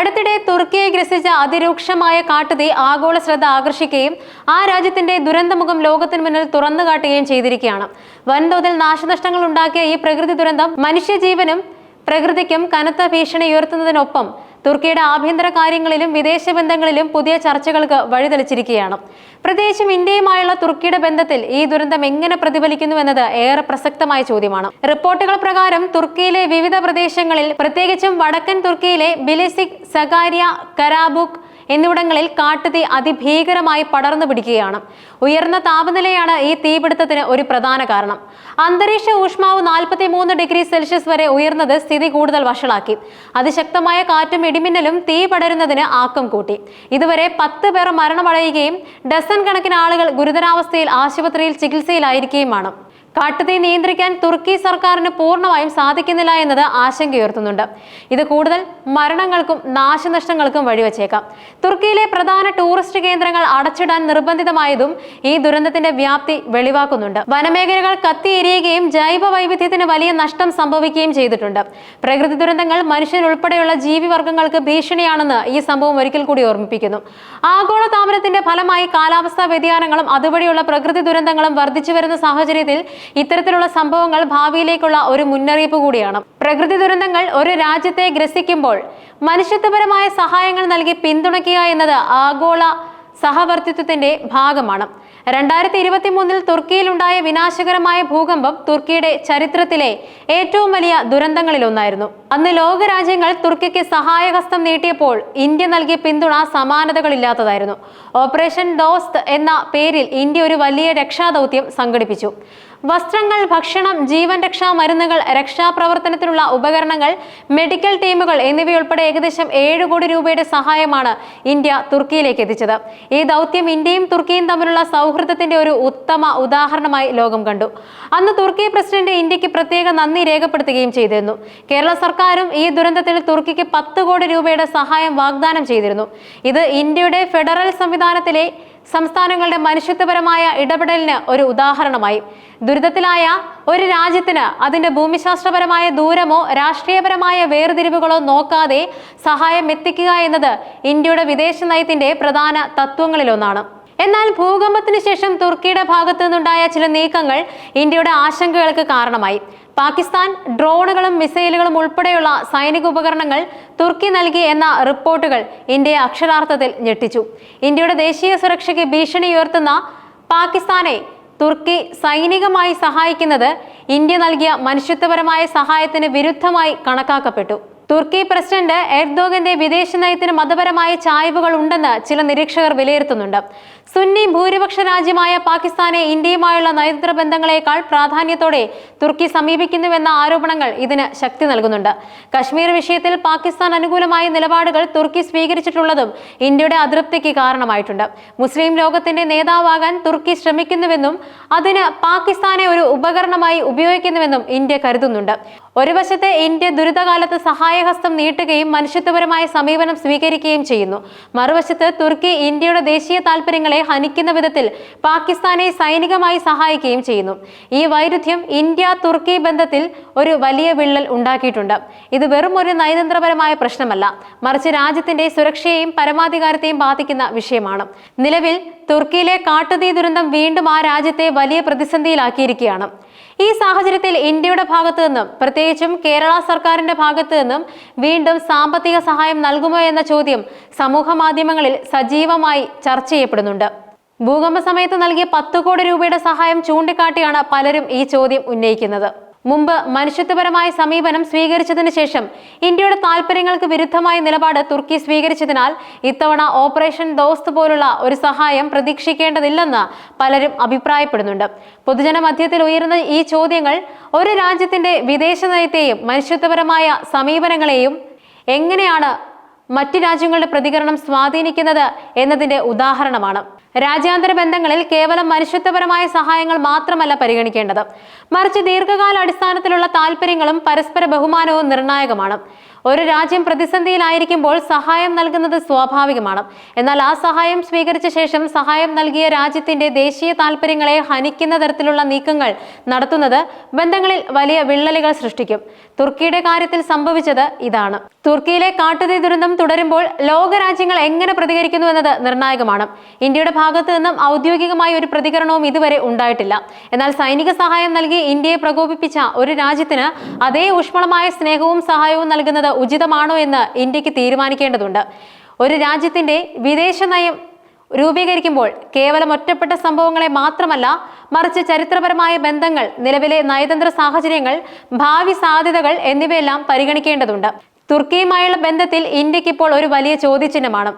അടുത്തിടെ തുർക്കിയെ ഗ്രസിച്ച അതിരൂക്ഷമായ കാട്ടുതീ ആഗോള ശ്രദ്ധ ആകർഷിക്കുകയും ആ രാജ്യത്തിന്റെ ദുരന്തമുഖം ലോകത്തിന് മുന്നിൽ തുറന്നു കാട്ടുകയും ചെയ്തിരിക്കുകയാണ്. വൻതോതിൽ നാശനഷ്ടങ്ങൾ ഉണ്ടാക്കിയ ഈ പ്രകൃതി ദുരന്തം മനുഷ്യജീവനും പ്രകൃതിക്കും കനത്ത ഭീഷണി ഉയർത്തുന്നതിനൊപ്പം തുർക്കിയുടെ ആഭ്യന്തര കാര്യങ്ങളിലും വിദേശ ബന്ധങ്ങളിലും പുതിയ ചർച്ചകൾക്ക് വഴിതെളിച്ചിരിക്കുകയാണ്. പ്രത്യേകിച്ചും ഇന്ത്യയുമായുള്ള തുർക്കിയുടെ ബന്ധത്തിൽ ഈ ദുരന്തം എങ്ങനെ പ്രതിഫലിക്കുന്നു എന്നത് ഏറെ പ്രസക്തമായ ചോദ്യമാണ്. റിപ്പോർട്ടുകൾ പ്രകാരം തുർക്കിയിലെ വിവിധ പ്രദേശങ്ങളിൽ പ്രത്യേകിച്ചും വടക്കൻ തുർക്കിയിലെ ബിലിസിക് സഗാരിയ കരാബുക് എന്നിവിടങ്ങളിൽ കാട്ടുതീ അതിഭീകരമായി പടർന്നു പിടിക്കുകയാണ്. ഉയർന്ന താപനിലയാണ് ഈ തീപിടുത്തത്തിന് ഒരു പ്രധാന കാരണം. അന്തരീക്ഷ ഊഷ്മാവ് നാൽപ്പത്തി മൂന്ന് ഡിഗ്രി സെൽഷ്യസ് വരെ ഉയർന്നത് സ്ഥിതി കൂടുതൽ വഷളാക്കി. അതിശക്തമായ കാറ്റും ഇടിമിന്നലും തീ പടരുന്നതിന് ആക്കം കൂട്ടി. ഇതുവരെ പത്ത് പേർ മരണമടയുകയും ഡസൻ കണക്കിന് ആളുകൾ ഗുരുതരാവസ്ഥയിൽ ആശുപത്രിയിൽ ചികിത്സയിലായിരിക്കുകയുമാണ്. കാട്ടുതീ നിയന്ത്രിക്കാൻ തുർക്കി സർക്കാരിന് പൂർണമായും സാധിക്കുന്നില്ല എന്നത് ആശങ്കയുയർത്തുന്നുണ്ട്. ഇത് കൂടുതൽ മരണങ്ങൾക്കും നാശനഷ്ടങ്ങൾക്കും വഴിവെച്ചേക്കാം. തുർക്കിയിലെ പ്രധാന ടൂറിസ്റ്റ് കേന്ദ്രങ്ങൾ അടച്ചിടാൻ നിർബന്ധിതമായതും ഈ ദുരന്തത്തിന്റെ വ്യാപ്തി വെളിവാക്കുന്നുണ്ട്. വനമേഖലകൾ കത്തിയെരിയുകയും ജൈവ വൈവിധ്യത്തിന് വലിയ നഷ്ടം സംഭവിക്കുകയും ചെയ്തിട്ടുണ്ട്. പ്രകൃതി ദുരന്തങ്ങൾ മനുഷ്യനുൾപ്പെടെയുള്ള ജീവിവർഗങ്ങൾക്ക് ഭീഷണിയാണെന്ന് ഈ സംഭവം ഒരിക്കൽ കൂടി ഓർമ്മിപ്പിക്കുന്നു. ആഗോള താപനത്തിന്റെ ഫലമായി കാലാവസ്ഥാ വ്യതിയാനങ്ങളും അതുവഴിയുള്ള പ്രകൃതി ദുരന്തങ്ങളും വർദ്ധിച്ചു വരുന്ന സാഹചര്യത്തിൽ ഇത്തരത്തിലുള്ള സംഭവങ്ങൾ ഭാവിയിലേക്കുള്ള ഒരു മുന്നറിയിപ്പ് കൂടിയാണ്. പ്രകൃതി ദുരന്തങ്ങൾ ഒരു രാജ്യത്തെ ഗ്രസിക്കുമ്പോൾ മനുഷ്യത്വപരമായ സഹായങ്ങൾ നൽകി പിന്തുണയ്ക്കുക എന്നത് ആഗോള സഹവർത്തിത്വത്തിന്റെ ഭാഗമാണ്. രണ്ടായിരത്തി ഇരുപത്തി മൂന്നിൽ തുർക്കിയിലുണ്ടായ വിനാശകരമായ ഭൂകമ്പം തുർക്കിയുടെ ചരിത്രത്തിലെ ഏറ്റവും വലിയ ദുരന്തങ്ങളിലൊന്നായിരുന്നു അന്ന് ലോകരാജ്യങ്ങൾ തുർക്കിക്ക് സഹായഹസ്തം നീട്ടിയപ്പോൾ ഇന്ത്യ നൽകിയ പിന്തുണ സമാനതകളില്ലാത്തതായിരുന്നു. ഓപ്പറേഷൻ ഡോസ്ത് എന്ന പേരിൽ ഇന്ത്യ ഒരു വലിയ രക്ഷാദൗത്യം സംഘടിപ്പിച്ചു. വസ്ത്രങ്ങൾ ഭക്ഷണം ജീവൻ രക്ഷാ മരുന്നുകൾ രക്ഷാപ്രവർത്തനത്തിനുള്ള ഉപകരണങ്ങൾ മെഡിക്കൽ ടീമുകൾ എന്നിവയുൾപ്പെടെ ഏകദേശം ഏഴ് കോടി രൂപയുടെ സഹായമാണ് ഇന്ത്യ തുർക്കിയിലേക്ക് എത്തിച്ചത്. ഈ ദൗത്യം ഇന്ത്യയും തുർക്കിയും തമ്മിലുള്ള സൗഹൃദത്തിന്റെ ഒരു ഉത്തമ ഉദാഹരണമായി ലോകം കണ്ടു. അന്ന് തുർക്കി പ്രസിഡന്റ് ഇന്ത്യയ്ക്ക് പ്രത്യേക നന്ദി രേഖപ്പെടുത്തുകയും ചെയ്തിരുന്നു. കേരള സർക്കാരും ഈ ദുരന്തത്തിൽ തുർക്കിക്ക് പത്ത് കോടി രൂപയുടെ സഹായം വാഗ്ദാനം ചെയ്തിരുന്നു. ഇത് ഇന്ത്യയുടെ ഫെഡറൽ സംവിധാനത്തിലെ സംസ്ഥാനങ്ങളുടെ മനുഷ്യത്വപരമായ ഇടപെടലിന് ഒരു ഉദാഹരണമായി. ദുരിതത്തിലായ ഒരു രാജ്യത്തിന് അതിന്റെ ഭൂമിശാസ്ത്രപരമായ ദൂരമോ രാഷ്ട്രീയപരമായ വേർതിരിവുകളോ നോക്കാതെ സഹായം എത്തിക്കുക എന്നത് ഇന്ത്യയുടെ വിദേശ നയത്തിന്റെ പ്രധാന തത്വങ്ങളിലൊന്നാണ്. എന്നാൽ ഭൂകമ്പത്തിന് ശേഷം തുർക്കിയുടെ ഭാഗത്തു നിന്നുണ്ടായ ചില നീക്കങ്ങൾ ഇന്ത്യയുടെ ആശങ്കകൾക്ക് കാരണമായി. പാകിസ്ഥാൻ ഡ്രോണുകളും മിസൈലുകളും ഉൾപ്പെടെയുള്ള സൈനിക ഉപകരണങ്ങൾ തുർക്കി നൽകി എന്ന റിപ്പോർട്ടുകൾ ഇന്ത്യയെ അക്ഷരാർത്ഥത്തിൽ ഞെട്ടിച്ചു. ഇന്ത്യയുടെ ദേശീയ സുരക്ഷയ്ക്ക് ഭീഷണി ഉയർത്തുന്ന പാകിസ്ഥാനെ തുർക്കി സൈനികമായി സഹായിക്കുന്നത് ഇന്ത്യ നൽകിയ മനുഷ്യത്വപരമായ സഹായത്തിന് വിരുദ്ധമായി കണക്കാക്കപ്പെട്ടു. തുർക്കി പ്രസിഡന്റ് എർദോഗന്റെ വിദേശ നയത്തിന് മതപരമായ ചായ്വുകൾ ഉണ്ടെന്ന് ചില നിരീക്ഷകർ വിലയിരുത്തുന്നുണ്ട്. സുന്നി ഭൂരിപക്ഷ രാജ്യമായ പാകിസ്ഥാനെ ഇന്ത്യയുമായുള്ള നയതന്ത്ര ബന്ധങ്ങളെക്കാൾ പ്രാധാന്യത്തോടെ തുർക്കി സമീപിക്കുന്നുവെന്ന ആരോപണങ്ങൾ ഇതിന് ശക്തി നൽകുന്നുണ്ട്. കശ്മീർ വിഷയത്തിൽ പാകിസ്ഥാൻ അനുകൂലമായ നിലപാടുകൾ തുർക്കി സ്വീകരിച്ചിട്ടുള്ളതും ഇന്ത്യയുടെ അതൃപ്തിക്ക് കാരണമായിട്ടുണ്ട്. മുസ്ലിം ലോകത്തിന്റെ നേതാവാകാൻ തുർക്കി ശ്രമിക്കുന്നുവെന്നും അതിന് പാകിസ്ഥാനെ ഒരു ഉപകരണമായി ഉപയോഗിക്കുന്നുവെന്നും ഇന്ത്യ കരുതുന്നുണ്ട്. ഒരു വശത്ത് ഇന്ത്യ ദുരിതകാലത്ത് സഹായഹസ്തം നീട്ടുകയും മനുഷ്യത്വപരമായ സമീപനം സ്വീകരിക്കുകയും ചെയ്യുന്നു. മറുവശത്ത് തുർക്കി ഇന്ത്യയുടെ ദേശീയ താൽപര്യങ്ങളെ ഹനിക്കുന്ന വിധത്തിൽ പാകിസ്ഥാനെ സൈനികമായി സഹായിക്കുകയും ചെയ്യുന്നു. ഈ വൈരുദ്ധ്യം ഇന്ത്യ തുർക്കി ബന്ധത്തിൽ ഒരു വലിയ വിള്ളൽ ഉണ്ടാക്കിയിട്ടുണ്ട്. ഇത് വെറും ഒരു നയതന്ത്രപരമായ പ്രശ്നമല്ല. മറിച്ച് രാജ്യത്തിന്റെ സുരക്ഷയെയും പരമാധികാരത്തെയും ബാധിക്കുന്ന വിഷയമാണ്. നിലവിൽ തുർക്കിയിലെ കാട്ടുതീ ദുരന്തം വീണ്ടും ആ രാജ്യത്തെ വലിയ പ്രതിസന്ധിയിലാക്കിയിരിക്കുകയാണ്. ഈ സാഹചര്യത്തിൽ ഇന്ത്യയുടെ ഭാഗത്തു നിന്നും പ്രത്യേകിച്ചും കേരള സർക്കാരിന്റെ ഭാഗത്തു നിന്നും വീണ്ടും സാമ്പത്തിക സഹായം നൽകുമോ എന്ന ചോദ്യം സമൂഹ മാധ്യമങ്ങളിൽ സജീവമായി ചർച്ച ചെയ്യപ്പെടുന്നുണ്ട്. ഭൂകമ്പ സമയത്ത് നൽകിയ പത്ത് കോടി രൂപയുടെ സഹായം ചൂണ്ടിക്കാട്ടിയാണ് പലരും ഈ ചോദ്യം ഉന്നയിക്കുന്നത്. മുമ്പ് മനുഷ്യത്വപരമായ സമീപനം സ്വീകരിച്ചതിന് ശേഷം ഇന്ത്യയുടെ താൽപര്യങ്ങൾക്ക് വിരുദ്ധമായ നിലപാട് തുർക്കി സ്വീകരിച്ചതിനാൽ ഇത്തവണ ഓപ്പറേഷൻ ദോസ്ത് പോലുള്ള ഒരു സഹായം പ്രതീക്ഷിക്കേണ്ടതില്ലെന്ന് പലരും അഭിപ്രായപ്പെടുന്നുണ്ട്. പൊതുജന മധ്യത്തിൽ ഉയരുന്ന ഈ ചോദ്യങ്ങൾ ഒരു രാജ്യത്തിന്റെ വിദേശ നയത്തെയും മനുഷ്യത്വപരമായ സമീപനങ്ങളെയും എങ്ങനെയാണ് മറ്റ് രാജ്യങ്ങളുടെ പ്രതികരണം സ്വാധീനിക്കുന്നത് എന്നതിന്റെ ഉദാഹരണമാണ്. രാജ്യാന്തര ബന്ധങ്ങളിൽ കേവലം മനുഷ്യത്വപരമായ സഹായങ്ങൾ മാത്രമല്ല പരിഗണിക്കേണ്ടത്. മറിച്ച് ദീർഘകാല അടിസ്ഥാനത്തിലുള്ള താല്പര്യങ്ങളും പരസ്പര ബഹുമാനവും നിർണായകമാണ്. ഒരു രാജ്യം പ്രതിസന്ധിയിലായിരിക്കുമ്പോൾ സഹായം നൽകുന്നത് സ്വാഭാവികമാണ്. എന്നാൽ ആ സഹായം സ്വീകരിച്ച ശേഷം സഹായം നൽകിയ രാജ്യത്തിന്റെ ദേശീയ താൽപര്യങ്ങളെ ഹനിക്കുന്ന തരത്തിലുള്ള നീക്കങ്ങൾ നടത്തുന്നത് ബന്ധങ്ങളിൽ വലിയ വിള്ളലുകൾ സൃഷ്ടിക്കും. തുർക്കിയുടെ കാര്യത്തിൽ സംഭവിച്ചത് ഇതാണ്. തുർക്കിയിലെ കാട്ടുതീ ദുരന്തം തുടരുമ്പോൾ ലോകരാജ്യങ്ങൾ എങ്ങനെ പ്രതികരിക്കുന്നു എന്നത് നിർണായകമാണ്. ഇന്ത്യയുടെ ഭാഗത്തു നിന്നും ഔദ്യോഗികമായ ഒരു പ്രതികരണവും ഇതുവരെ ഉണ്ടായിട്ടില്ല. എന്നാൽ സൈനിക സഹായം നൽകി ഇന്ത്യയെ പ്രകോപിപ്പിച്ച ഒരു രാജ്യത്തിന് അതേ ഊഷ്മളമായ സ്നേഹവും സഹായവും നൽകുന്നത് ഉചിതമാണോ എന്ന് ഇന്ത്യയ്ക്ക് തീരുമാനിക്കേണ്ടതുണ്ട്. ഒരു രാജ്യത്തിന്റെ വിദേശ നയം രൂപീകരിക്കുമ്പോൾ കേവലം ഒറ്റപ്പെട്ട സംഭവങ്ങളെ മാത്രമല്ല മറിച്ച് ചരിത്രപരമായ ബന്ധങ്ങൾ നിലവിലെ നയതന്ത്ര സാഹചര്യങ്ങൾ ഭാവി സാധ്യതകൾ എന്നിവയെല്ലാം പരിഗണിക്കേണ്ടതുണ്ട്. തുർക്കിയുമായുള്ള ബന്ധത്തിൽ ഇന്ത്യക്കിപ്പോൾ ഒരു വലിയ ചോദ്യചിഹ്നമാണ്.